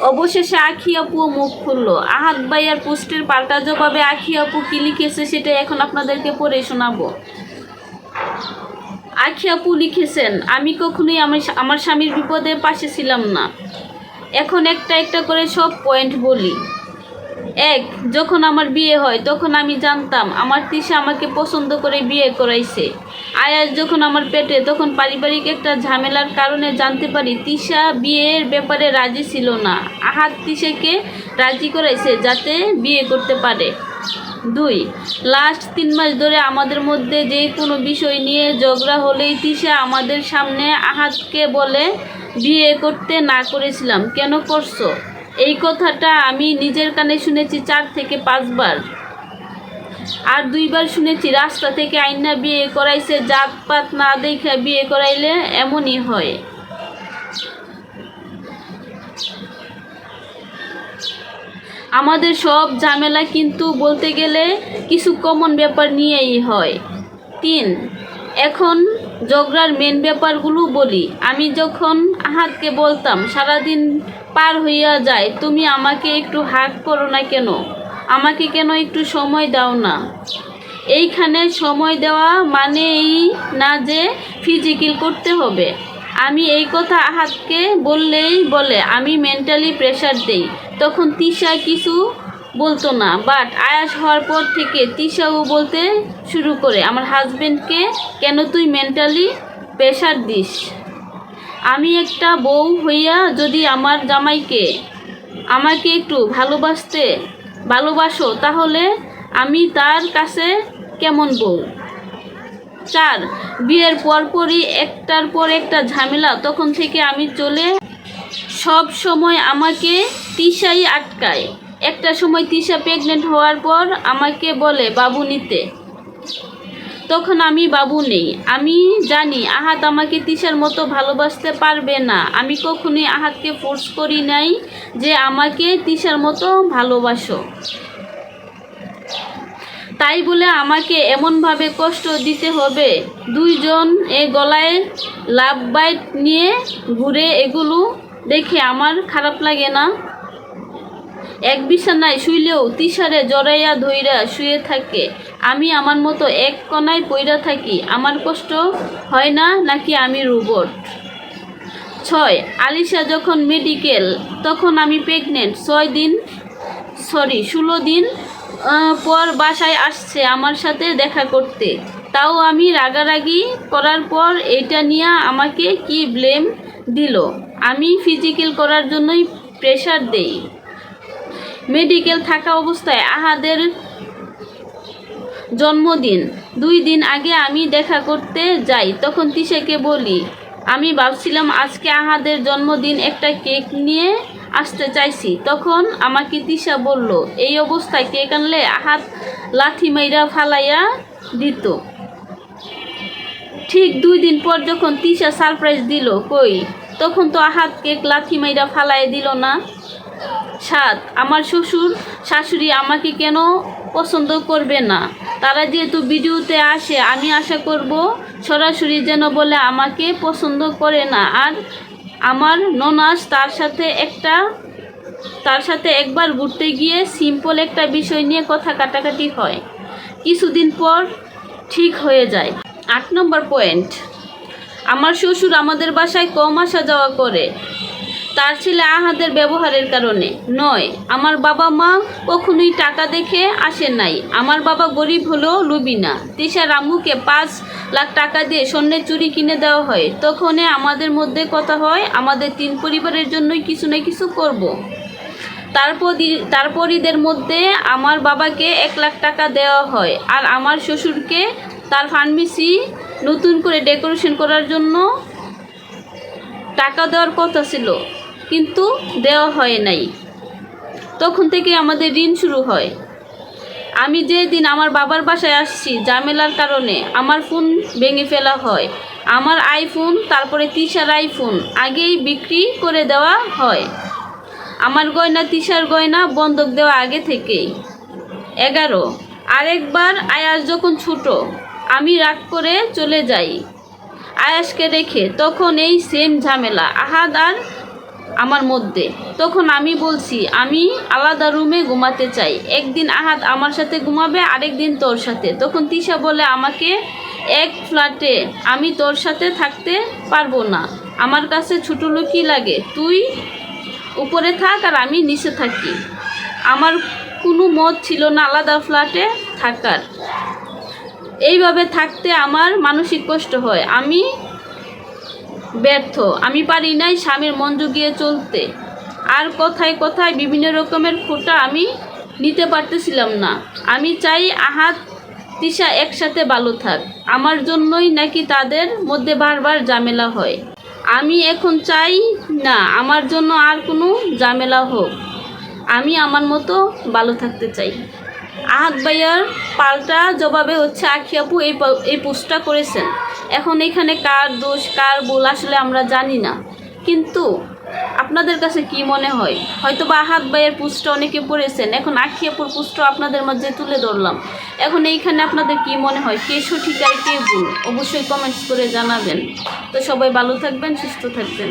অবশেষে আখি আপুও মুখ খুললো। আহাত ভাইয়ার পোস্টের পাল্টা জবাবে আখি আপু কি লিখেছে সেটা এখন আপনাদেরকে পড়ে শোনাবো। আখি আপু লিখেছেন, আমি কখনোই আমার আমার স্বামীর বিপদের পাশে ছিলাম না। এখন একটা একটা করে সব পয়েন্ট বলি। এক, যখন আমার বিয়ে হয়, তখন আমি জানতাম আমার তিশা আমাকে পছন্দ করে বিয়ে করাইছে। আয়াস যখন আমার পেটে, তখন পারিবারিক একটা ঝামেলার কারণে জানতে পারি তিশা বিয়ের ব্যাপারে রাজি ছিল না। আহাত তিশাকে রাজি করাইছে যাতে বিয়ে করতে পারে। দুই লাস্ট তিন মাস ধরে আমাদের মধ্যে যে কোনো বিষয় নিয়ে ঝগড়া হলেই তিশা আমাদের সামনে আহাতকে বলে, বিয়ে করতে না করেছিলাম, কেন করছ? এই কথাটা আমি নিজের কানে শুনেছি চার থেকে পাঁচবার। আর দুইবার শুনেছি, রাস্তা থেকে আইনা বিয়ে করাইছে, জাতপাত না দেখে বিয়ে করাইলে এমনই হয়। আমাদের সব ঝামেলা কিন্তু বলতে গেলে কিছু কমন ব্যাপার নিয়েই হয়। তিন, এখন ঝগড়ার মেন ব্যাপারগুলো বলি। আমি যখন আহাতকে বলতাম, সারাদিন পার হইয়া যায়, তুমি আমাকে একটু হাক করো না কেন? আমাকে কেন একটু সময় দাও না? এইখানে সময় দেওয়া মানে এই না যে ফিজিক্যাল করতে হবে। আমি এই কথা আহাতকে বললেই বলে, আমি মেন্টালি প্রেশার দেই। তখন তিশা কিছু বলতো না বাট আয়াস হওয়ার পর থেকে তিশাও বলতে শুরু করে, আমার হাজবেন্ডকে কেন তুই মেন্টালি প্রেশার দিস? আমি একটা বউ হইয়া যদি আমার জামাইকে, আমাকে একটু ভালোবাসতে ভালোবাসো, তাহলে আমি তার কাছে কেমন বউ? চার, বিয়ের পরপরই একটার পর একটা ঝামেলা, তখন থেকে আমি চলে সব সময় আমাকে তিশাই আটকায়। একটা সময় তিশা প্রেগনেন্ট হওয়ার পর আমাকে বলে, বাবু নিতে। তখন আমি বাবু নেই। আমি জানি আহাত আমাকে তিশার মতো ভালোবাসতে পারবে না। আমি কখনোই আহাতকে ফোর্স করি নাই যে আমাকে তিশার মতো ভালোবাসো। তাই বলে আমাকে এমনভাবে কষ্ট দিতে হবে। দুইজন এ গলায় লাভ বাইট নিয়ে ঘুরে এগুলো দেখে আমার খারাপ লাগে না। এক বিছানায় শুইলেও তিসারে জড়াইয়া ধইরা শুয়ে থাকে। আমি আমার মতো এক কণায় পইরা থাকি, আমার কষ্ট হয় না নাকি আমি রোবট? ছয়, আলিশা যখন মেডিকেল তখন আমি প্রেগনেন্ট ছয় দিন সরি ষোলো দিন পর বাসায় আসছে আমার সাথে দেখা করতে। তাও আমি রাগারাগি করার পর এটা নিয়ে আমাকে কি ব্লেম দিল? আমি ফিজিক্যাল করার জন্যই প্রেশার দেই। মেডিকেল থাকা অবস্থায় আহাদের জন্মদিন। দুই দিন আগে আমি দেখা করতে যাই, তখন তিশাকে বলি, আমি ভাবছিলাম আজকে আহাদের জন্মদিন একটা কেক নিয়ে আসতে চাইছি। তখন আমাকে তিশা বলল, এই অবস্থায় কেক আনলে আহাত লাথি মাইরা ফালাইয়া দিত। ঠিক দুই দিন পর যখন তিশা সারপ্রাইজ দিল, কই? তখন তো আহাত কেক লাথি মাইরা ফালাই দিল না। সাত, আমার শ্বশুর, শাশুড়ি আমাকে কেন পছন্দ করবে না? তারা যেহেতু ভিডিওতে আসে, আমি আশা করব সরাসরি যেন বলে আমাকে পছন্দ করে না। আর আমার ননাস তার সাথে একটা, তার সাথে একবার ঘুরতে গিয়ে সিম্পল একটা বিষয় নিয়ে কথা কাটাকাটি হয়। কিছুদিন পর ঠিক হয়ে যায়। আট নম্বর পয়েন্ট আমার শ্বশুর আমাদের বাসায় কম আসা যাওয়া করে। তার ছেলে আহাদের ব্যবহারের কারণে। নয়, আমার বাবা মা কখনোই টাকা দেখে আসে নাই। আমার বাবা গরিব হলেও লুবি না। তিশার আম্মুকে পাঁচ লাখ টাকা দিয়ে স্বর্ণের চুরি কিনে দেওয়া হয়। তখনই আমাদের মধ্যে কথা হয়, আমাদের তিন পরিবারের জন্যই কিছু না কিছু করব। তারপর তারপরইদের মধ্যে আমার বাবাকে এক লাখ টাকা দেওয়া হয়। আর আমার শ্বশুরকে তার ফার্মেসি নতুন করে ডেকোরেশন করার জন্য টাকা দেওয়ার কথা ছিল, কিন্তু দেওয়া হয় নাই। তখন থেকে আমাদের ঋণ শুরু হয়। আমি যেদিন আমার বাবার বাসায় আসছি, ঝামেলার কারণে আমার ফোন ভেঙে ফেলা হয়। আমার আইফোন, তারপরে তিশার আইফোন আগেই বিক্রি করে দেওয়া হয়। আমার গয়না তিশার গয়না বন্ধক দেওয়া আগে থেকেই। এগারো। আরেকবার আয়াস যখন ছোট আমি রাগ করে চলে যাই। আয়াসকে রেখে তখন এই সেম ঝামেলা। আহাদ আর আমার মধ্যে। তখন আমি বলছি, আমি আলাদা রুমে ঘুমাতে চাই। একদিন আহাত আমার সাথে ঘুমাবে আরেক দিন তোর সাথে। তখন তিশা বলে, আমাকে এক ফ্ল্যাটে আমি তোর সাথে থাকতে পারব না। আমার কাছে ছোটো লোকই লাগে। তুই উপরে থাক আর আমি নিচে থাকি। আমার কোনো মত ছিল না আলাদা ফ্ল্যাটে থাকার। এইভাবে থাকতে আমার মানসিক কষ্ট হয়। আমি ব্যর্থ। আমি পারি নাই স্বামীর মন জুগিয়ে চলতে। আর কথায় কথায় বিভিন্ন রকমের খোটা আমি নিতে পারতেছিলাম না। আমি চাই আহাত, তিশা একসাথে ভালো থাক। আমার জন্যই নাকি তাদের মধ্যে বারবার ঝামেলা হয়। আমি এখন চাই না, আমার জন্য আর কোনো ঝামেলা হোক। আমি আমার মতো ভালো থাকতে চাই। আহাত ভাইয়ার পাল্টা জবাবে হচ্ছে, আখি আপু, এই এই পোস্টটা করেছেন। এখন এখানে কার দোষ, কার ভুল আসলে আমরা জানি না। কিন্তু আপনাদের কাছে কি মনে হয়? হয়তো বা আহাত ভাইয়ের পুষ্ট অনেকে পড়েছেন। এখন আখি আপুর পুষ্ট আপনাদের মাঝে তুলে ধরলাম। এখন এইখানে আপনাদের কি মনে হয়? কে সঠিক আর কে ভুল? অবশ্যই কমেন্টস করে জানাবেন। তো সবাই ভালো থাকবেন, সুস্থ থাকবেন।